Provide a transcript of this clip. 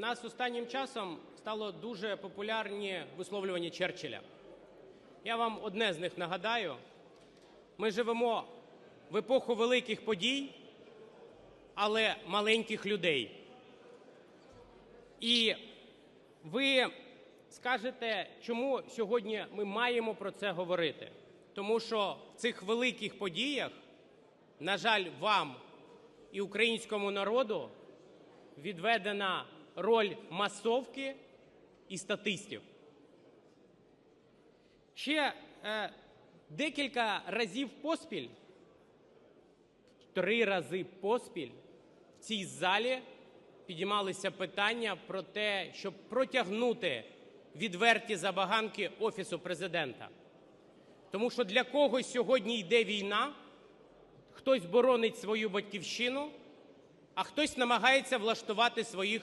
нас останнім часом стало дуже популярні висловлювання Черчилля. Я вам одне з них нагадаю. Ми живемо в епоху великих подій, але маленьких людей. І ви скажете, чому сьогодні ми маємо про це говорити? Тому що в цих великих подіях, на жаль, вам і українському народу відведена роль масовки і статистів. Ще е, декілька разів поспіль, три рази поспіль в цій залі підіймалися питання про те, щоб протягнути відверті забаганки Офісу Президента. Тому що для когось сьогодні йде війна, хтось боронить свою батьківщину, а хтось намагається влаштувати своїх.